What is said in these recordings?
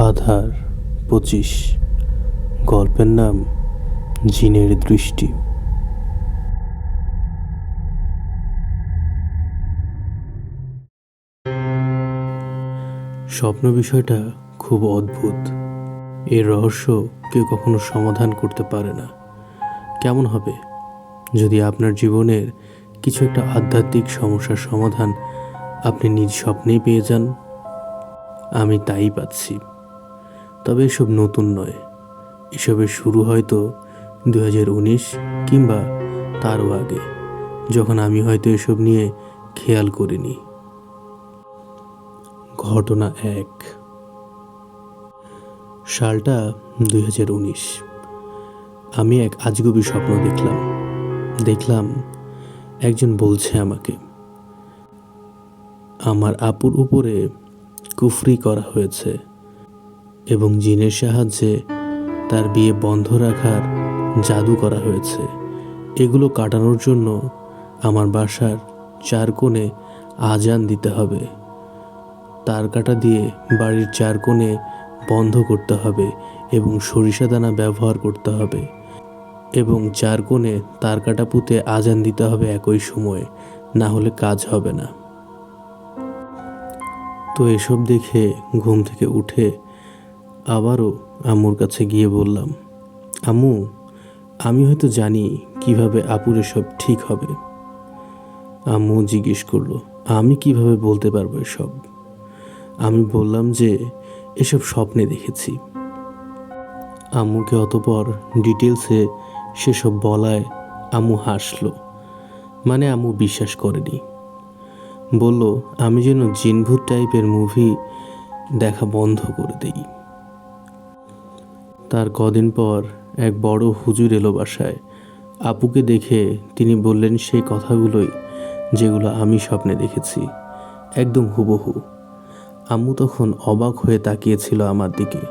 আধার পঁচিশ। গল্পের নাম জিনের দৃষ্টি। স্বপ্ন বিষয়টা খুব অদ্ভুত। এর রহস্য কেউ কখনো সমাধান করতে পারে না। কেমন হবে? যদি আপনার জীবনের কিছু একটা আধ্যাত্মিক সমস্যার সমাধান আপনি নিজ স্বপ্নেই পেয়ে যান, আমি তাই পাচ্ছি। তবে এসব নতুন নয়। এসবের শুরু হয়তো দু হাজার উনিশ কিংবা তারও আগে, যখন আমি হয়তো এসব নিয়ে খেয়াল করিনি। ঘটনা এক। সালটা দুই হাজার উনিশ। আমি এক আজগুবি স্বপ্ন দেখলাম। দেখলাম একজন বলছে আমাকে, আমার আপুর উপরে কুফরি করা হয়েছে। এবং জিনের সাহায্যে তার বিয়ে বন্ধ রাখার জাদু করা হয়েছে। এগুলো কাটানোর জন্য আমার বাসার চার কোণে আজান দিতে হবে। তার কাটা দিয়ে বাড়ির চার কোণে বন্ধ করতে হবে এবং সরিষা দানা ব্যবহার করতে হবে এবং চার কোণে তার কাটা পুঁতে আজান দিতে হবে একই সময়ে, না হলে কাজ হবে না। তো এসব দেখে ঘুম থেকে উঠে আবারও আম্মুর কাছে গিয়ে বললাম, আম্মু, আমি হয়তো জানি কীভাবে আপুর সব ঠিক হবে। আম্মু জিজ্ঞেস করল, আমি কীভাবে বলতে পারব এসব? আমি বললাম যে, এসব স্বপ্নে দেখেছি। আম্মুকে অতপর ডিটেলসে সেসব বলায় আম্মু হাসলো মানে আম্মু বিশ্বাস করেনি। বলল, আমি যেন জিনভূত টাইপের মুভি দেখা বন্ধ করে দেই। তার কদিন পর এক বড় হুজুর এলো বাসায়। আপুকে দেখে তিনি বললেন সেই কথাগুলোই যেগুলো আমি স্বপ্নে দেখেছি, একদম হুবহু। আম্মু তখন অবাক হয়ে তাকিয়েছিল আমার দিকে।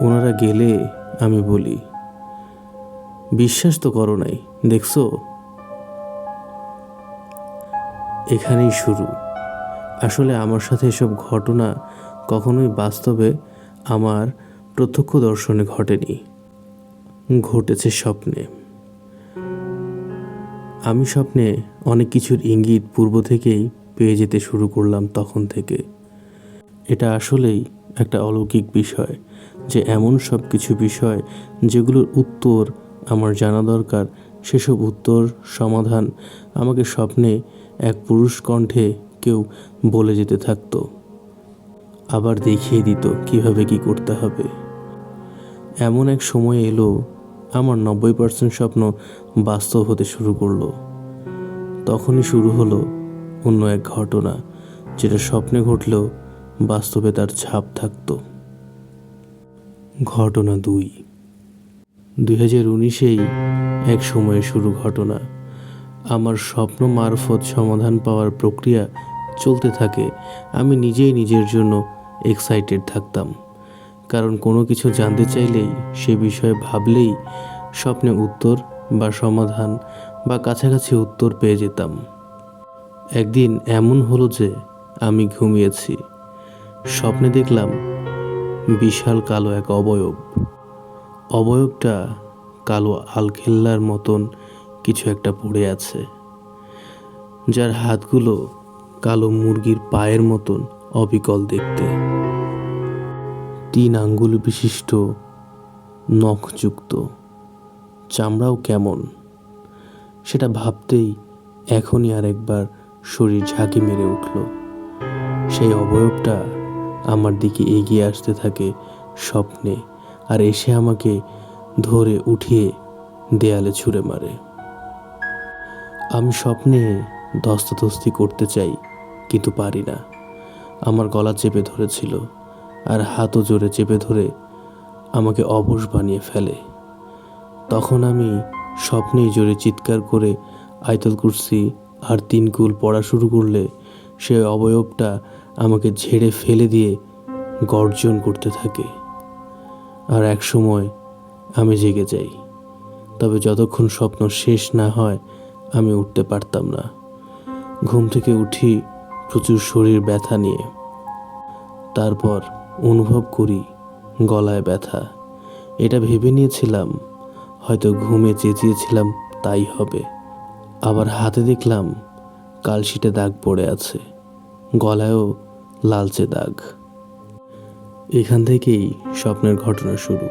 ওনারা গেলে আমি বলি, বিশ্বাস তো করো নাই, দেখছ? এখানেই শুরু। আসলে আমার সাথে এসব ঘটনা কখনোই বাস্তবে আমার প্রত্যক্ষ দর্শনে ঘটেনি। ঘটেছে স্বপ্নে। আমি স্বপ্নে অনেক কিছুর ইঙ্গিত পূর্ব থেকেই পেয়ে যেতে শুরু করলাম তখন থেকে। এটা আসলেই একটা অলৌকিক বিষয় যে এমন সব কিছু বিষয় যেগুলোর উত্তর আমার জানা দরকার, সেসব উত্তর, সমাধান আমাকে স্বপ্নে এক পুরুষ কণ্ঠে কেউ বলে যেতে থাকতো। আবার দেখিয়ে দিত কীভাবে কি করতে হবে। এমন এক সময় এলো, আমার নব্বই পার্সেন্ট স্বপ্ন বাস্তব হতে শুরু করল। তখনই শুরু হলো অন্য এক ঘটনা, যেটা স্বপ্নে ঘটলেও বাস্তবে তার ছাপ থাকতো। ঘটনা দুই। দুই হাজার উনিশেই এক সময়ে শুরু ঘটনা। আমার স্বপ্ন মারফত সমাধান পাওয়ার প্রক্রিয়া চলতে থাকে, আমি নিজেই নিজের জন্য এক্সাইটেড থাকতাম। কারণ কোনো কিছু জানতে চাইলেই সে বিষয়ে ভাবলেই স্বপ্নে উত্তর বা সমাধান বা কাছাকাছি উত্তর পেয়ে যেতাম। একদিন এমন হলো যে আমি ঘুমিয়েছি। স্বপ্নে দেখলাম বিশাল কালো এক অবয়ব। অবয়বটা কালো আলখেল্লার মতন কিছু একটা পড়ে আছে। যার হাতগুলো কালো মুরগির পায়ের মতন অবিকল দেখতে। তিন আঙ্গুল বিশিষ্ট, নখযুক্ত। চামড়াও কেমন? সেটা ভাবতেই এখনই আর একবার শরীর ঝাঁকি মেরে উঠল। সেই অবয়বটা আমার দিকে এগিয়ে আসতে থাকে স্বপ্নে আর এসে আমাকে ধরে উঠিয়ে দেয়ালে ছুঁড়ে মারে। আমি স্বপ্নে ধস্তাধস্তি করতে চাই, কিন্তু পারি না। আমার গলা চেপে ধরেছিল। আর হাতও জোরে চেপে ধরে আমাকে অবশ বানিয়ে ফেলে। তখন আমি স্বপ্নেই জোরে চিৎকার করে আয়তল কুরসি আর তিন কুল পড়া শুরু করলে সে অবয়বটা আমাকে ঝেড়ে ফেলে দিয়ে গর্জন করতে থাকে। আর এক সময় আমি জেগে যাই, তবে যতক্ষণ স্বপ্ন শেষ না হয় আমি উঠতে পারতাম না। ঘুম থেকে উঠি প্রচুর শরীর ব্যথা নিয়ে। তারপর অনুভব করি, গলায় ব্যথা। এটা ভেবে নিয়েছিলাম, হয়তো ঘুমে চেঁচিয়েছিলাম, তাই হবে। আবার হাতে দেখলাম, কালশিটে দাগ পড়ে আছে, গলায়ও লালচে দাগ। এখান থেকেই স্বপ্নের ঘটনা শুরু।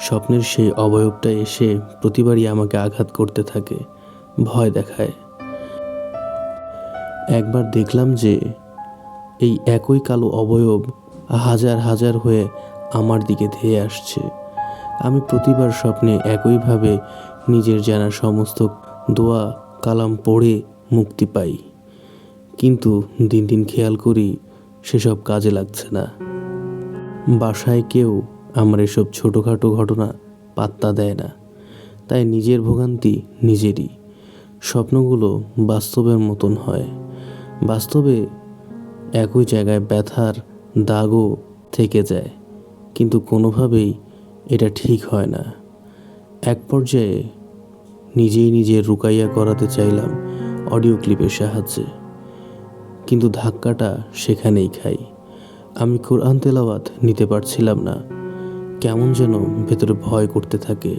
স্বপ্নের সেই অবয়বটা এসে প্রতিবারই আমাকে আঘাত করতে থাকে, ভয় দেখায়। একবার দেখলাম যে, এই একই কালো অবয়ব হাজার হাজার হয়ে আমার দিকে ধেয়ে আসছে। আমি প্রতিবার স্বপ্নে একইভাবে নিজের জানা সমস্ত দোয়া, কালাম পড়ে মুক্তি পাই। কিন্তু দিন দিন খেয়াল করি সেসব কাজে লাগছে না। বাসায় কেউ আমার এসব ছোটোখাটো ঘটনা পাত্তা দেয় না। তাই নিজের ভোগান্তি নিজেরই। স্বপ্নগুলো বাস্তবের মতন হয়। বাস্তবে একই জায়গায় ব্যথার দাগও থেকে যায়, কিন্তু কোনোভাবেই এটা ঠিক হয় না। এক পর্যায়ে নিজেই নিজে রুকাইয়া করাতে চাইলাম অডিও ক্লিপের সাহায্যে, কিন্তু ধাক্কাটা সেখানেই খাই। আমি কোরআন তেলাওয়াত নিতে পারছিলাম না, কেমন যেন ভেতরে ভয় করতে থাকে,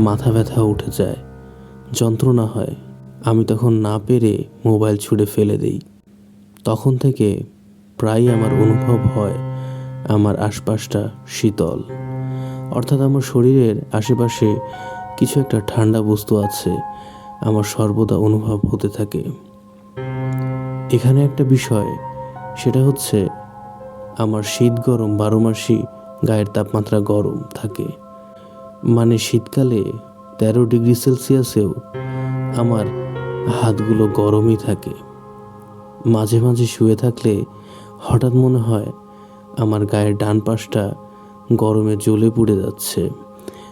মাথা ব্যথা উঠে যায়, যন্ত্রণা হয়। আমি তখন না পেরে মোবাইল ছুঁড়ে ফেলে দেই। তখন থেকে প্রায় আমার অনুভব হয় আমার আশপাশটা শীতল। অর্থাৎ আমার শরীরের আশেপাশে কিছু একটা ঠান্ডা বস্তু আছে, আমার সর্বদা অনুভব হতে থাকে। এখানে একটা বিষয়, সেটা হচ্ছে আমার শীত গরম বারো মাসই গায়ের তাপমাত্রা গরম থাকে। মানে শীতকালে তেরো ডিগ্রি সেলসিয়াসেও আমার হাতগুলো গরমই থাকে। মাঝে মাঝে শুয়ে থাকলে হঠাৎ মনে হয় আমার গায়ের ডান পাশটা গরমে জ্বলে পুড়ে যাচ্ছে।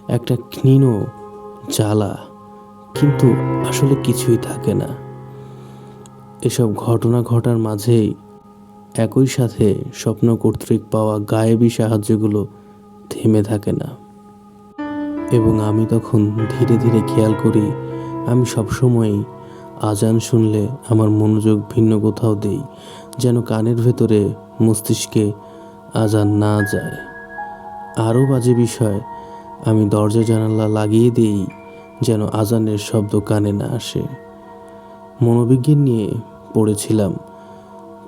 একটা ক্ষীণ জ্বালা, কিন্তু আসলে কিছুই থাকে না। এসব ঘটনা ঘটার মাঝেই একই সাথে স্বপ্ন কর্তৃক পাওয়া গায়েবী সাহায্যগুলো থেমে থাকে না। এবং আমি তখন ধীরে ধীরে খেয়াল করি, আমি সবসময়ই আজান শুনলে আমার মনোযোগ ভিন্ন কোথাও দেই। যেন কানের ভেতরে মস্তিষ্কে আজান না যায়। আরও বাজে বিষয়, আমি দরজা জানালা লাগিয়ে দিই যেন আজানের শব্দ কানে না আসে। মনোবিজ্ঞান নিয়ে পড়েছিলাম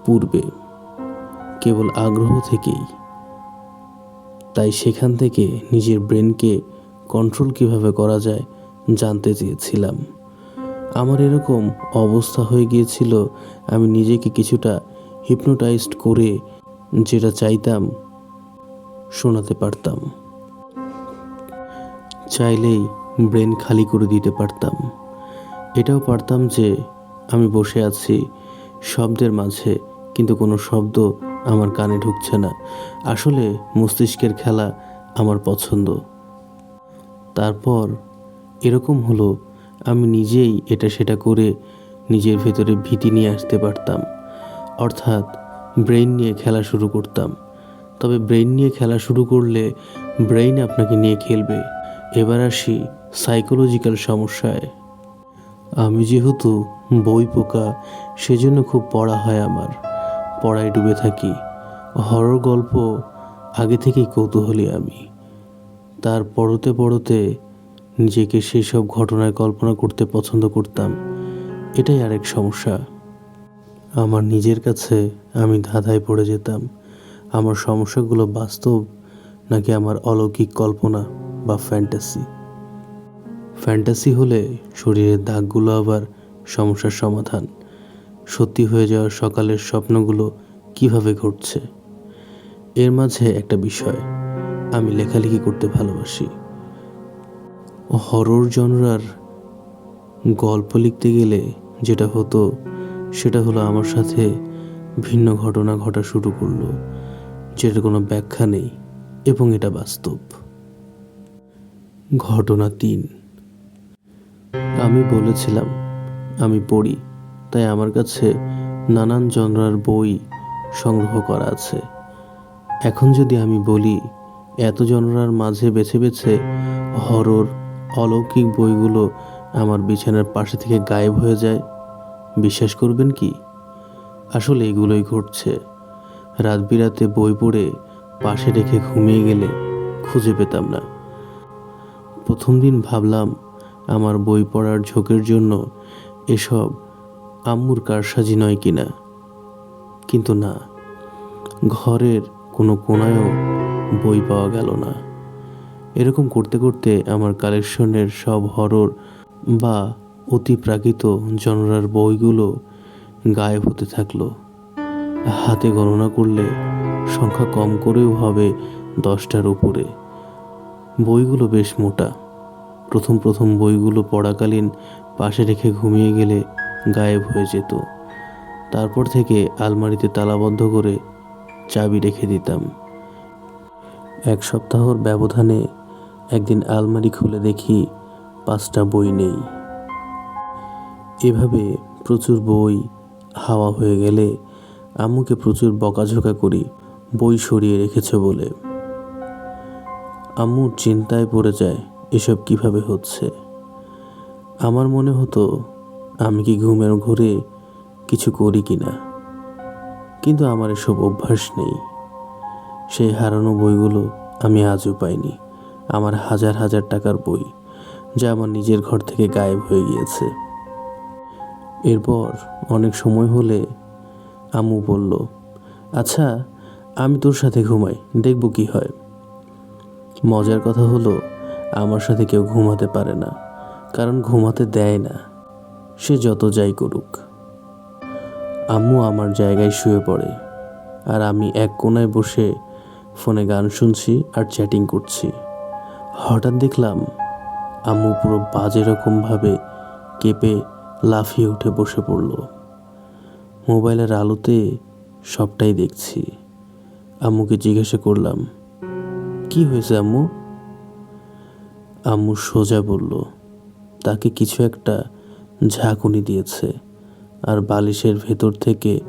পূর্বে, কেবল আগ্রহ থেকেই। তাই সেখান থেকে নিজের ব্রেনকে কন্ট্রোল কীভাবে করা যায় জানতে চেয়েছিলাম। আমার এরকম অবস্থা হয়ে গিয়েছিল, আমি নিজেকে কিছুটা হিপনোটাইজড করে যেটা চাইতাম, শোনাতে পারতাম। চাইলেই ব্রেন খালি করে দিতে পারতাম। এটাও পারতাম যে আমি বসে আছি, শব্দের মাঝে, কিন্তু কোনো শব্দ আমার কানে ঢুকছে না। আসলে মস্তিষ্কের খেলা আমার পছন্দ। তারপর এরকম হলো, আমি নিজেই এটা সেটা করে নিজের ভেতরে ভীতি নিয়ে আসতে পারতাম। অর্থাৎ ব্রেইন নিয়ে খেলা শুরু করতাম। তবে ব্রেইন নিয়ে খেলা শুরু করলে ব্রেইন আপনাকে নিয়ে খেলবে। এবার আসি সাইকোলজিক্যাল সমস্যায়। আমি যেহেতু বই পোকা, সেজন্য খুব পড়া হয় আমার। পড়ায় ডুবে থাকি। হরর গল্প আগে থেকেই কৌতূহলী আমি। তার পড়তে পড়তে নিজেকে সেই সব ঘটনায় কল্পনা করতে পছন্দ করতাম। এটাই আরেক সমস্যা। আমার নিজের কাছে আমি ধাঁধায় পড়ে যেতাম। আমার সমস্যাগুলো বাস্তব নাকি আমার অলৌকিক কল্পনা বা ফ্যান্টাসি? ফ্যান্টাসি হলে শরীরের দাগগুলো আবার সমস্যার সমাধান। সত্যি হয়ে যাওয়ার সকালের স্বপ্নগুলো কীভাবে ঘটছে? এর মাঝে একটা বিষয়, আমি লেখালেখি করতে ভালোবাসি। হরর জনরার গল্প লিখতে গেলে যেটা হতো সেটা হলো আমার সাথে ভিন্ন ঘটনা ঘটা শুরু করল, যেটার কোনো ব্যাখ্যা নেই এবং এটা বাস্তব। ঘটনা তিন। আমি বলেছিলাম, আমি পড়ি, তাই আমার কাছে নানান জনরার বই সংগ্রহ করা আছে। এখন যদি আমি বলি, এত জনরার মাঝে বেছে বেছে হরর, অলৌকিক বইগুলো আমার বিছানার পাশে থেকে গায়েব হয়ে যায় বিশ্বাস করবেন কি? আসলে এগুলোই ঘটছে। রাত বিরাতে বই পড়ে পাশে রেখে ঘুমিয়ে গেলে খুঁজে পেতাম না। প্রথম দিন ভাবলাম, আমার বই পড়ার ঝোঁকের জন্য এসব আম্মুর কারসাজি নয় কিনা। কিন্তু না, ঘরের কোনো কোনায়ও বই পাওয়া গেল না। এরকম করতে করতে আমার কালেকশনের সব হরর বা অতিপ্রাকৃত জনরার বইগুলো গায়েব হতে থাকল। হাতে গণনা করলে সংখ্যা কম করেও হবে দশটার উপরে। বইগুলো বেশ মোটা। প্রথম প্রথম বইগুলো পড়াকালীন পাশে রেখে ঘুমিয়ে গেলে গায়েব হয়ে যেত। তারপর থেকে আলমারিতে তালাবদ্ধ করে চাবি রেখে দিতাম। এক সপ্তাহর ব্যবধানে একদিন আলমারি খুলে দেখি পাঁচটা বই নেই। এভাবে প্রচুর বই হাওয়া হয়ে গেলে আম্মুকে প্রচুর বকাঝোকা করি, বই সরিয়ে রেখেছে বলে। আম্মু চিন্তায় পড়ে যায়, এসব কীভাবে হচ্ছে? আমার মনে হতো, আমি কি ঘুমের ঘুরে কিছু করি কি না কিন্তু আমার এসব অভ্যাস নেই। সেই হারানো বইগুলো আমি আজও পাইনি। আমার হাজার হাজার টাকার বই, যা আমার নিজের ঘর থেকে গায়েব হয়ে গিয়েছে। এরপর অনেক সময় হলে আম্মু বলল আচ্ছা আমি তোর সাথে ঘুমাই, দেখব কি হয়। মজার কথা হলো, আমার সাথে কেউ ঘুমাতে পারে না, কারণ ঘুমাতে দেয় না। সে যত যাই করুক। আম্মু আমার জায়গায় শুয়ে পড়ে, আর আমি এক কোনায় বসে ফোনে গান শুনছি আর চ্যাটিং করছি। হঠাৎ দেখলাম, আম্মু পুরো বাজে রকমভাবে কেঁপে লাফিয়ে উঠে বসে পড়ল। মোবাইলের আলোতে সবটাই দেখছি। আম্মুকে জিজ্ঞাসা করলাম, কি হয়েছে আম্মু? আম্মু সোজা বলল, তাকে কিছু একটা ঝাঁকুনি দিয়েছে আর বালিশের ভেতর থেকে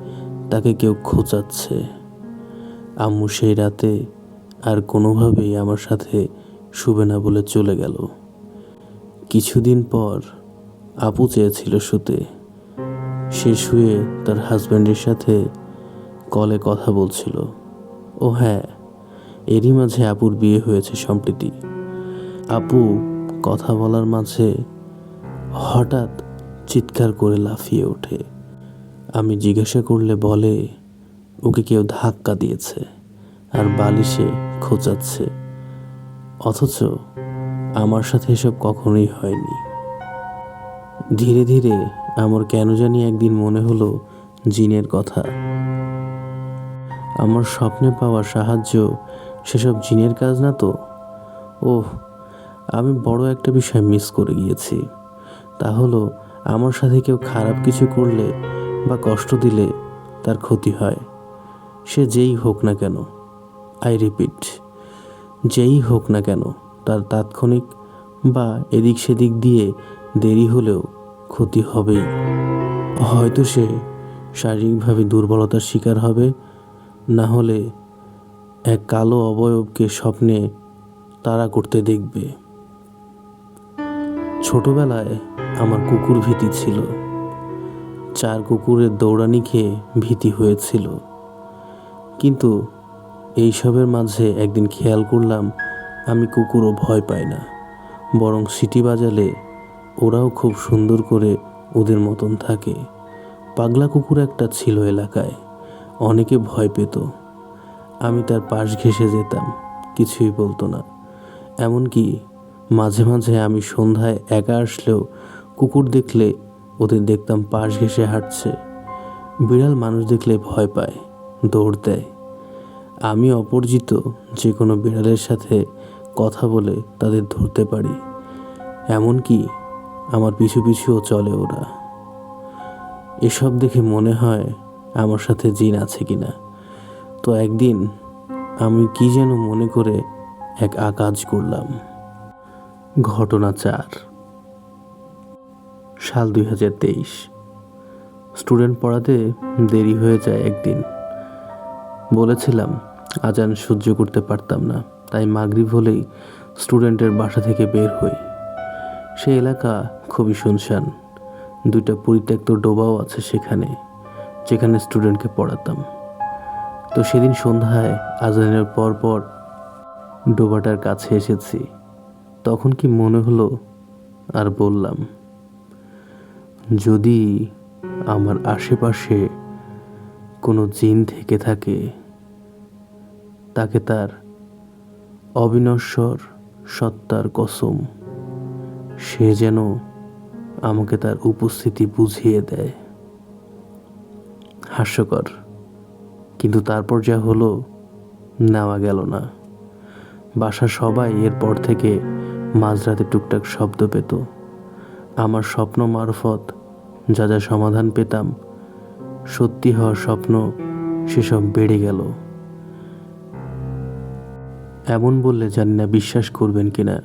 তাকে কেউ খোঁচাচ্ছে। আম্মু সেই রাতে আর কোনোভাবেই আমার সাথে শুবে না বলে চলে গেল। কিছুদিন পর আপু চেয়েছিল শুতে। সে শুয়ে তার হাজব্যান্ডের সাথে কলে কথা বলছিল। ও হ্যাঁ এরই মাঝে আপুর বিয়ে হয়েছে সম্প্রীতি। আপু কথা বলার মাঝে হঠাৎ চিৎকার করে লাফিয়ে ওঠে। আমি জিজ্ঞাসা করলে বলে, ওকে কেউ ধাক্কা দিয়েছে আর বালিশে খোঁচাচ্ছে। অথচ আমার সাথে এসব কখনোই হয়নি। ধীরে ধীরে আমার কেন জানি একদিন মনে হলো জিনের কথা। আমার স্বপ্নে পাওয়া সাহায্য সেসব জিনের কাজ না তো? ওহ, আমি বড় একটা বিষয় মিস করে গিয়েছি। তা হলো, আমার সাথে কেউ খারাপ কিছু করলে বা কষ্ট দিলে তার ক্ষতি হয়। সে যেই হোক না কেন আই রিপিট যেই হোক না কেন, তার তাৎক্ষণিক বা এদিক সেদিক দিয়ে দেরি হলেও ক্ষতি হবেই। হয়তো সে শারীরিকভাবে দুর্বলতার শিকার হবে, না হলে এক কালো অবয়বকে স্বপ্নে তাড়া করতে দেখবে। ছোটবেলায় আমার কুকুর ভীতি ছিল। চার কুকুরের দৌড়ানি খেয়ে ভীতি হয়েছিল। কিন্তু এইসবের মাঝে একদিন খেয়াল করলাম, আমি কুকুরও ভয় পাই না, বরং সিটি বাজালে ওরাও খুব সুন্দর করে ওদের মতন থাকে। পাগলা কুকুর একটা ছিল এলাকায়। অনেকে ভয় পেত। আমি তার পাশ ঘেঁষে যেতাম, কিছুই বলতো না। এমনকি মাঝে মাঝে আমি সন্ধ্যায় একা আসলেও কুকুর দেখলে ওদের দেখতাম পাশ ঘেঁষে হাঁটছে। বিড়াল মানুষ দেখলে ভয় পায়, দৌড় দেয়। আমি অপরিচিত, যে কোনো বিড়ালের সাথে কথা বলে তাদের ধরতে পারি। এমনকি আমার পিছু পিছুও চলে ওরা। এসব দেখে মনে হয় আমার সাথে জিন আছে কিনা। তো একদিন আমি কি যেন মনে করে এক আকাজ করলাম। ঘটনা চার। সাল দুই হাজার তেইশ। স্টুডেন্ট পড়াতে দেরি হয়ে যায় একদিন। বলেছিলাম, আজান সহ্য করতে পারতাম না, তাই মাগরিব হলেই স্টুডেন্টের বাসা থেকে বের হই। সে এলাকা খুবই শুনশান। দুইটা পরিত্যক্ত ডোবাও আছে সেখানে, যেখানে স্টুডেন্টকে পড়াতাম। তো সেদিন সন্ধ্যায় আজানের পর পর ডোবাটার কাছে এসেছি। তখন কি মনে হলো আর বললাম, যদি আমার আশেপাশে কোনো জিন থেকে থাকে, তাকে তার অবিনশ্বর সত্তার কসম সে যেন আমাকে তার উপস্থিতি বুঝিয়ে দেয়। হাস্যকর। কিন্তু তারপর যা হলো, নেওয়া গেল না। বাসা সবাই এরপর থেকে মাঝরাতে টুকটাক শব্দ পেত। আমার স্বপ্ন মারফত যা যা সমাধান পেতাম, সত্যি হওয়ার স্বপ্ন সেসব বেড়ে গেল। এমন বললে জানি না বিশ্বাস করবেন কিনা।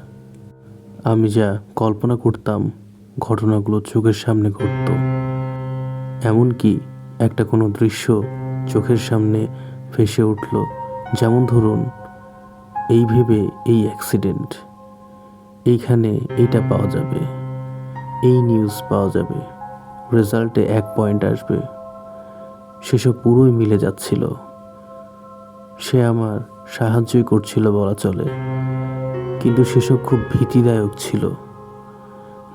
আমি যা কল্পনা করতাম, ঘটনাগুলো চোখের সামনে ঘটত। এমনকি একটা কোনো দৃশ্য চোখের সামনে ভেসে উঠল, যেমন ধরুন, এই ভেবে এই অ্যাক্সিডেন্ট এইখানে এইটা পাওয়া যাবে, এই নিউজ পাওয়া যাবে রেজাল্টে এক পয়েন্ট আসবে। সেসব পুরোই মিলে যাচ্ছিল। সে আমার সাহায্যই করছিল বলা চলে। কিন্তু সেসব খুব ভীতিদায়ক ছিল।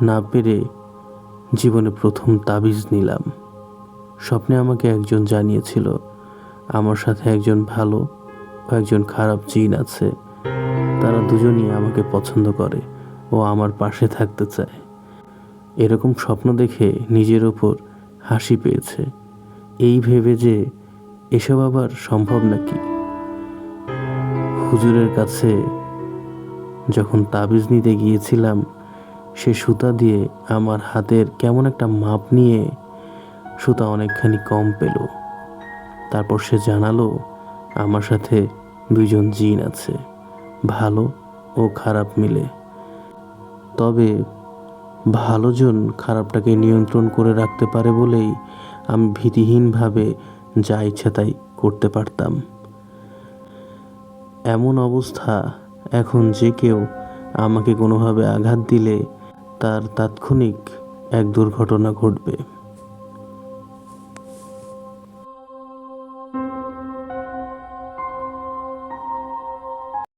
না পেরে জীবনে প্রথম তাবিজ নিলাম। স্বপ্নে আমাকে একজন জানিয়েছিল, আমার সাথে একজন ভালো ও একজন খারাপ জিন আছে। তারা দুজনই আমাকে পছন্দ করে ও আমার পাশে থাকতে চায়। এরকম স্বপ্ন দেখে নিজের ওপর হাসি পেয়েছে। এই ভেবে যে এসব আবার সম্ভব নাকি? হুজুরের কাছে যখন তাবিজ নিতে গিয়েছিলাম, সে সুতা দিয়ে আমার হাতের কেমন একটা মাপ নিয়ে সুতা অনেকখানি কম পেল। তারপর সে জানালো, আমার সাথে দুইজন জিন আছে, ভালো ও খারাপ মিলে। তবে ভালোজন খারাপটাকে নিয়ন্ত্রণ করে রাখতে পারে বলেই আমি ভীতিহীনভাবে যা ইচ্ছা তাই করতে পারতাম। এমন অবস্থা এখন যে কেউ আমাকে কোনোভাবে আঘাত দিলে তার তাৎক্ষণিক এক দুর্ঘটনা ঘটবে।